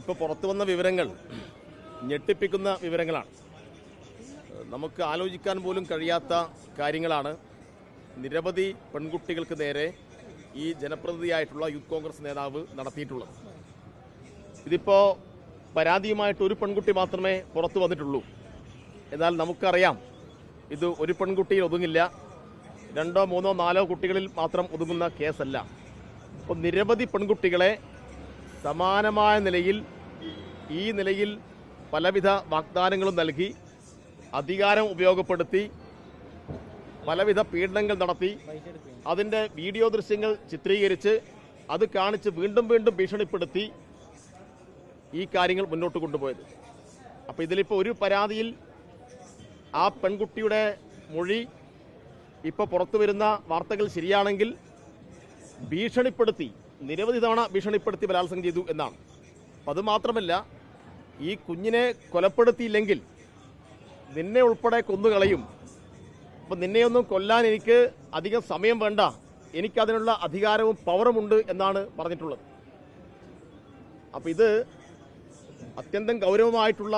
ഇപ്പോൾ പുറത്തു വന്ന വിവരങ്ങൾ ഞെട്ടിപ്പിക്കുന്ന വിവരങ്ങളാണ്. നമുക്ക് ആലോചിക്കാൻ പോലും കഴിയാത്ത കാര്യങ്ങളാണ്. നിരവധി പെൺകുട്ടികൾക്ക് നേരെ ഈ ജനപ്രതിനിധിയായിട്ടുള്ള യൂത്ത് കോൺഗ്രസ് നേതാവ് നടത്തിയിട്ടുള്ളത്. ഇതിപ്പോൾ പരാതിയുമായിട്ട് ഒരു പെൺകുട്ടി മാത്രമേ പുറത്തു വന്നിട്ടുള്ളൂ. എന്നാൽ നമുക്കറിയാം ഇത് ഒരു പെൺകുട്ടിയിൽ ഒതുങ്ങില്ല. രണ്ടോ മൂന്നോ നാലോ കുട്ടികളിൽ മാത്രം ഒതുങ്ങുന്ന കേസല്ല. അപ്പോൾ നിരവധി പെൺകുട്ടികളെ സമാനമായ നിലയിൽ ഈ നിലയിൽ പലവിധ വാഗ്ദാനങ്ങളും നൽകി അധികാരം ഉപയോഗപ്പെടുത്തി പലവിധ പീഡനങ്ങൾ നടത്തി അതിന്റെ വീഡിയോ ദൃശ്യങ്ങൾ ചിത്രീകരിച്ച് അത് കാണിച്ച് വീണ്ടും വീണ്ടും ഭീഷണിപ്പെടുത്തി ഈ കാര്യങ്ങൾ മുന്നോട്ട് കൊണ്ടുപോയത്. അപ്പോൾ ഇതിലിപ്പോൾ ഒരു പരാതിയിൽ ആ പെൺകുട്ടിയുടെ മൊഴി ഇപ്പോൾ പുറത്തു വരുന്ന വാർത്തകൾ ശരിയാണെങ്കിൽ ഭീഷണിപ്പെടുത്തി നിരവധി തവണ ഭീഷണിപ്പെടുത്തി ബലാത്സംഗം ചെയ്തു എന്നാണ്. അപ്പം അത് മാത്രമല്ല ഈ കുഞ്ഞിനെ കൊലപ്പെടുത്തിയില്ലെങ്കിൽ നിന്നെ ഉൾപ്പെടെ കൊന്നുകളയും. അപ്പം നിന്നെയൊന്നും കൊല്ലാൻ എനിക്ക് അധികം സമയം വേണ്ട. എനിക്കതിനുള്ള അധികാരവും പവറുമുണ്ട് എന്നാണ് പറഞ്ഞിട്ടുള്ളത്. അപ്പം ഇത് അത്യന്തം ഗൗരവമായിട്ടുള്ള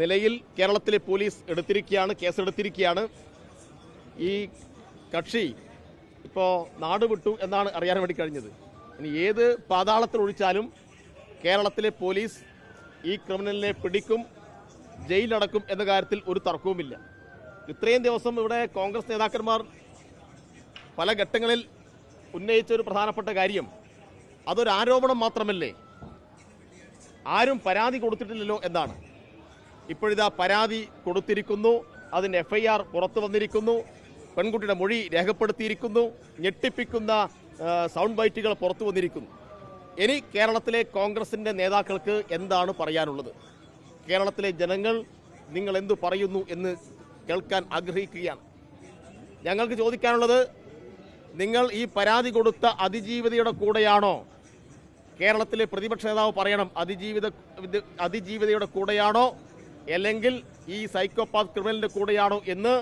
നിലയിൽ കേരളത്തിലെ പോലീസ് എടുത്തിരിക്കുകയാണ് കേസെടുത്തിരിക്കുകയാണ്. ഈ കക്ഷി ഇപ്പോൾ നാട് വിട്ടു എന്നാണ് അറിയാൻ വേണ്ടി കഴിഞ്ഞത്. ഇനി ഏത് പാതാളത്തിൽ ഒഴിച്ചാലും കേരളത്തിലെ പോലീസ് ഈ ക്രിമിനലിനെ പിടിക്കും ജയിലടക്കും എന്ന കാര്യത്തിൽ ഒരു തർക്കവുമില്ല. ഇത്രയും ദിവസം ഇവിടെ കോൺഗ്രസ് നേതാക്കന്മാർ പല ഘട്ടങ്ങളിൽ ഉന്നയിച്ച ഒരു പ്രധാനപ്പെട്ട കാര്യം അതൊരു ആരോപണം മാത്രമല്ലേ? ആരും പരാതി കൊടുത്തിട്ടില്ലല്ലോ എന്നാണ്. ഇപ്പോഴിതാ പരാതി കൊടുത്തിരിക്കുന്നു അതിന് എഫ് ഐ ആർ പുറത്തു വന്നിരിക്കുന്നു. പെൺകുട്ടിയുടെ മൊഴി രേഖപ്പെടുത്തിയിരിക്കുന്നു ഞെട്ടിപ്പിക്കുന്ന സൗണ്ട് ബൈറ്റുകൾ പുറത്തു വന്നിരിക്കുന്നു. ഇനി കേരളത്തിലെ കോൺഗ്രസിന്റെ നേതാക്കൾക്ക് എന്താണ് പറയാനുള്ളത്? കേരളത്തിലെ ജനങ്ങൾ നിങ്ങൾ എന്തു പറയുന്നു എന്ന് കേൾക്കാൻ ആഗ്രഹിക്കുകയാണ്. ഞങ്ങൾക്ക് ചോദിക്കാനുള്ളത് നിങ്ങൾ ഈ പരാതി കൊടുത്ത അതിജീവിതയുടെ കൂടെയാണോ? കേരളത്തിലെ പ്രതിപക്ഷ നേതാവ് പറയണം അതിജീവിത അതിജീവിതയുടെ കൂടെയാണോ? അല്ലെങ്കിൽ ഈ സൈക്കോപാത്ത് ക്രിമിനലിന്റെ കൂടെയാണോ എന്ന്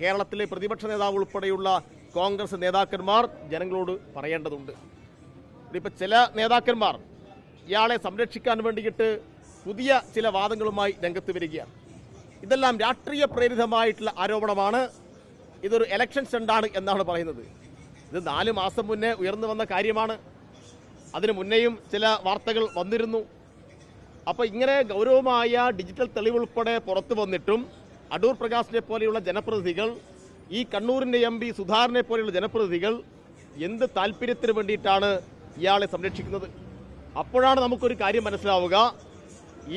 കേരളത്തിലെ പ്രതിപക്ഷ നേതാവ് ഉൾപ്പെടെയുള്ള കോൺഗ്രസ് നേതാക്കന്മാർ ജനങ്ങളോട് പറയേണ്ടതുണ്ട്. ഇപ്പം ചില നേതാക്കന്മാർ ഇയാളെ സംരക്ഷിക്കാൻ വേണ്ടിയിട്ട് പുതിയ ചില വാദങ്ങളുമായി രംഗത്ത് വരികയാണ്. ഇതെല്ലാം രാഷ്ട്രീയ പ്രേരിതമായിട്ടുള്ള ആരോപണമാണ്. ഇതൊരു എലക്ഷൻ സ്റ്റണ്ടാണ് എന്നാണ് പറയുന്നത്. ഇത് നാല് മാസം മുന്നേ ഉയർന്നു വന്ന കാര്യമാണ്. അതിനു മുന്നേയും ചില വാർത്തകൾ വന്നിരുന്നു. അപ്പോൾ ഇങ്ങനെ ഗൗരവമായ ഡിജിറ്റൽ തെളിവുൾപ്പെടെ പുറത്തു വന്നിട്ടും അടൂർ പ്രകാശിനെ പോലെയുള്ള ജനപ്രതിനിധികൾ ഈ കണ്ണൂരിന്റെ എം പി സുധാകരനെ പോലെയുള്ള ജനപ്രതിനിധികൾ എന്ത് താല്പര്യത്തിന് വേണ്ടിയിട്ടാണ് ഇയാളെ സംരക്ഷിക്കുന്നത്? അപ്പോഴാണ് നമുക്കൊരു കാര്യം മനസ്സിലാവുക.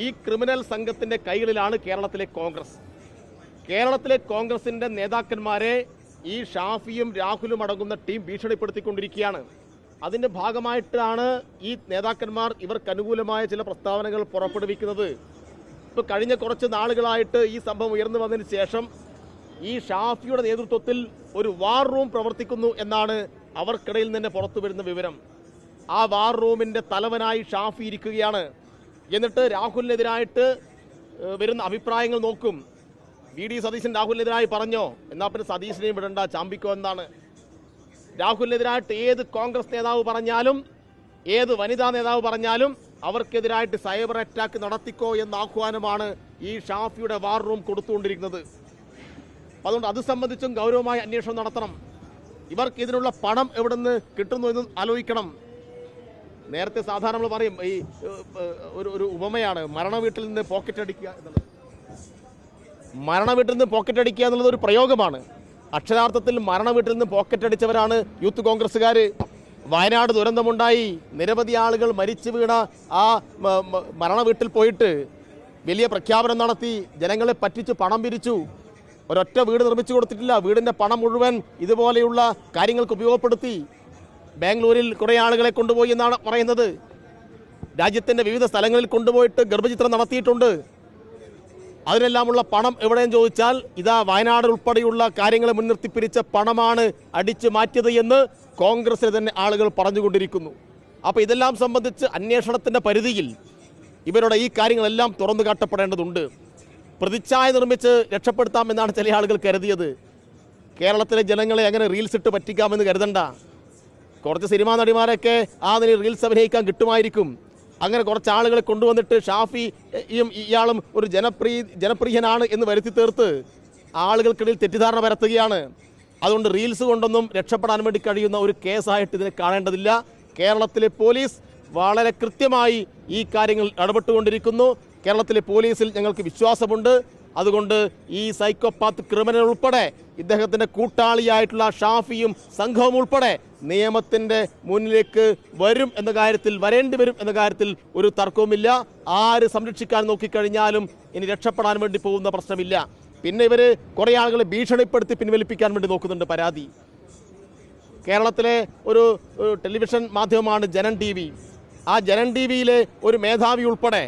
ഈ ക്രിമിനൽ സംഘത്തിന്റെ കൈകളിലാണ് കേരളത്തിലെ കോൺഗ്രസ്. കേരളത്തിലെ കോൺഗ്രസിന്റെ നേതാക്കന്മാരെ ഈ ഷാഫിയും രാഹുലും അടങ്ങുന്ന ടീം ഭീഷണിപ്പെടുത്തിക്കൊണ്ടിരിക്കുകയാണ്. അതിന്റെ ഭാഗമായിട്ടാണ് ഈ നേതാക്കന്മാർ ഇവർക്ക് അനുകൂലമായ ചില പ്രസ്താവനകൾ പുറപ്പെടുവിക്കുന്നത്. ഇപ്പൊ കഴിഞ്ഞ കുറച്ച് നാളുകളായിട്ട് ഈ സംഭവം ഉയർന്നു വന്നതിന് ശേഷം ഈ ഷാഫിയുടെ നേതൃത്വത്തിൽ ഒരു വാർ റൂം പ്രവർത്തിക്കുന്നു എന്നാണ് അവർക്കിടയിൽ നിന്ന് പുറത്തു വരുന്ന വിവരം. ആ വാർ റൂമിന്റെ തലവനായി ഷാഫി ഇരിക്കുകയാണ്. എന്നിട്ട് രാഹുലിനെതിരായിട്ട് വരുന്ന അഭിപ്രായങ്ങൾ നോക്കും. വി ഡി സതീശൻ രാഹുലിനെതിരായി പറഞ്ഞോ? എന്നാൽ പിന്നെ സതീശനെയും വിടണ്ട ചാമ്പിക്കോ എന്നാണ്. രാഹുലിനെതിരായിട്ട് ഏത് കോൺഗ്രസ് നേതാവ് പറഞ്ഞാലും ഏത് വനിതാ നേതാവ് പറഞ്ഞാലും അവർക്കെതിരായിട്ട് സൈബർ അറ്റാക്ക് നടത്തിക്കോ എന്ന ആഹ്വാനമാണ് ഈ ഷാഫിയുടെ വാർ റൂം കൊടുത്തുകൊണ്ടിരിക്കുന്നത്. അതുകൊണ്ട് അത് സംബന്ധിച്ചും ഗൗരവമായ അന്വേഷണം നടത്തണം. ഇവർക്ക് ഇതിനുള്ള പണം എവിടെ നിന്ന് കിട്ടുന്നു എന്ന് ആലോചിക്കണം. നേരത്തെ സാധാരണ നമ്മൾ പറയും ഈ ഒരു ഒരു ഉപമയാണ് മരണ വീട്ടിൽ നിന്ന് പോക്കറ്റ് അടിക്കുക എന്നുള്ളത്. മരണ വീട്ടിൽ നിന്ന് പോക്കറ്റ് അടിക്കുക എന്നുള്ളത് ഒരു പ്രയോഗമാണ്. അക്ഷരാർത്ഥത്തിൽ മരണ വീട്ടിൽ നിന്ന് പോക്കറ്റ് അടിച്ചവരാണ് യൂത്ത് കോൺഗ്രസ്സുകാർ വയനാട് ദുരന്തമുണ്ടായി. നിരവധി ആളുകൾ മരിച്ചു വീണ ആ മരണ വീട്ടിൽ പോയിട്ട് വലിയ പ്രഖ്യാപനം നടത്തി. ജനങ്ങളെ പറ്റിച്ച് പണം പിരിച്ചു. ഒരൊറ്റ വീട് നിർമ്മിച്ചു കൊടുത്തിട്ടില്ല. വീടിന്റെ പണം മുഴുവൻ ഇതുപോലെയുള്ള കാര്യങ്ങൾക്ക് ഉപയോഗപ്പെടുത്തി. ബാംഗ്ലൂരിൽ കുറേ ആളുകളെ കൊണ്ടുപോയി എന്നാണ് പറയുന്നത്. രാജ്യത്തിന്റെ വിവിധ സ്ഥലങ്ങളിൽ കൊണ്ടുപോയിട്ട് ഗർഭചിത്രം നടത്തിയിട്ടുണ്ട്. അതിനെല്ലാമുള്ള പണം എവിടെയും ചോദിച്ചാൽ ഇതാ വയനാട് ഉൾപ്പെടെയുള്ള കാര്യങ്ങളെ മുൻനിർത്തി പിരിച്ച പണമാണ് അടിച്ചു മാറ്റിയത് എന്ന് കോൺഗ്രസിലെ തന്നെ ആളുകൾ പറഞ്ഞുകൊണ്ടിരിക്കുന്നു. അപ്പോൾ ഇതെല്ലാം സംബന്ധിച്ച് അന്വേഷണത്തിന്റെ പരിധിയിൽ ഇവരുടെ ഈ കാര്യങ്ങളെല്ലാം തുറന്നു കാട്ടപ്പെടേണ്ടതുണ്ട്. പ്രതിച്ഛായ നിർമ്മിച്ച് രക്ഷപ്പെടുത്താം എന്നാണ് ചില ആളുകൾ കരുതിയത്. കേരളത്തിലെ ജനങ്ങളെ അങ്ങനെ റീൽസ് ഇട്ട് പറ്റിക്കാമെന്ന് കരുതണ്ട. കുറച്ച് സിനിമാ നടിമാരൊക്കെ ആ നിലയിൽ റീൽസ് അഭിനയിക്കാൻ കിട്ടുമായിരിക്കും. അങ്ങനെ കുറച്ച് ആളുകളെ കൊണ്ടുവന്നിട്ട് ഷാഫിയും ഇയാളും ഒരു ജനപ്രീ ജനപ്രിയനാണ് എന്ന് വരുത്തി തീർത്ത് ആളുകൾക്കിടയിൽ തെറ്റിദ്ധാരണ പരത്തുകയാണ്. അതുകൊണ്ട് റീൽസ് കൊണ്ടൊന്നും രക്ഷപ്പെടാൻ വേണ്ടി കഴിയുന്ന ഒരു കേസായിട്ട് ഇതിനെ കാണേണ്ടതില്ല. കേരളത്തിലെ പോലീസ് വളരെ കൃത്യമായി ഈ കാര്യങ്ങൾ ഇടപെട്ടുകൊണ്ടിരിക്കുന്നു. കേരളത്തിലെ പോലീസിൽ ഞങ്ങൾക്ക് വിശ്വാസമുണ്ട്. അതുകൊണ്ട് ഈ സൈക്കോപാത്ത് ക്രിമിനൽ ഉൾപ്പെടെ ഇദ്ദേഹത്തിന്റെ കൂട്ടാളിയായിട്ടുള്ള ഷാഫിയും സംഘവും ഉൾപ്പെടെ നിയമത്തിന്റെ മുന്നിലേക്ക് വരും എന്ന കാര്യത്തിൽ വരേണ്ടി വരും എന്ന കാര്യത്തിൽ ഒരു തർക്കവുമില്ല. ആര് സംരക്ഷിക്കാൻ നോക്കിക്കഴിഞ്ഞാലും ഇനി രക്ഷപ്പെടാൻ വേണ്ടി പോകുന്ന പ്രശ്നമില്ല. പിന്നെ ഇവർ കുറേ ആളുകളെ ഭീഷണിപ്പെടുത്തി പിൻവലിപ്പിക്കാൻ വേണ്ടി നോക്കുന്നുണ്ട് പരാതി. കേരളത്തിലെ ഒരു ടെലിവിഷൻ മാധ്യമമാണ് ജനൻ ടി വി. ആ ജനൻ ടി വിയിലെ ഒരു മേധാവി ഉൾപ്പെടെ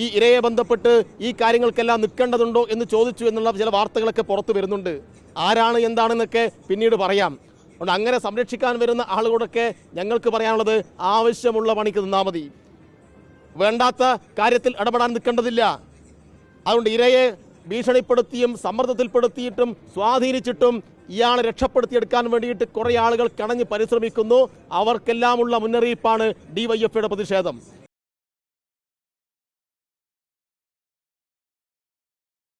ഈ ഇരയെ ബന്ധപ്പെട്ട് ഈ കാര്യങ്ങൾക്കെല്ലാം നിൽക്കേണ്ടതുണ്ടോ എന്ന് ചോദിച്ചു എന്നുള്ള ചില വാർത്തകളൊക്കെ പുറത്തു വരുന്നുണ്ട്. ആരാണ് എന്താണെന്നൊക്കെ പിന്നീട് പറയാം. അതുകൊണ്ട് അങ്ങനെ സംരക്ഷിക്കാൻ വരുന്ന ആളുകളൊക്കെ ഞങ്ങൾക്ക് പറയാനുള്ളത് ആവശ്യമുള്ള പണിക്ക് നിന്നാൽ മതി. വേണ്ടാത്ത കാര്യത്തിൽ ഇടപെടാൻ നിൽക്കേണ്ടതില്ല. അതുകൊണ്ട് ഇരയെ ഭീഷണിപ്പെടുത്തിയും സമ്മർദ്ദത്തിൽപ്പെടുത്തിയിട്ടും സ്വാധീനിച്ചിട്ടും ഇയാളെ രക്ഷപ്പെടുത്തിയെടുക്കാൻ വേണ്ടിയിട്ട് കുറേ ആളുകൾ കണഞ്ഞ് പരിശ്രമിക്കുന്നു. അവർക്കെല്ലാമുള്ള മുന്നറിയിപ്പാണ് ഡിവൈഎഫ്ഐയുടെ പ്രതിഷേധം.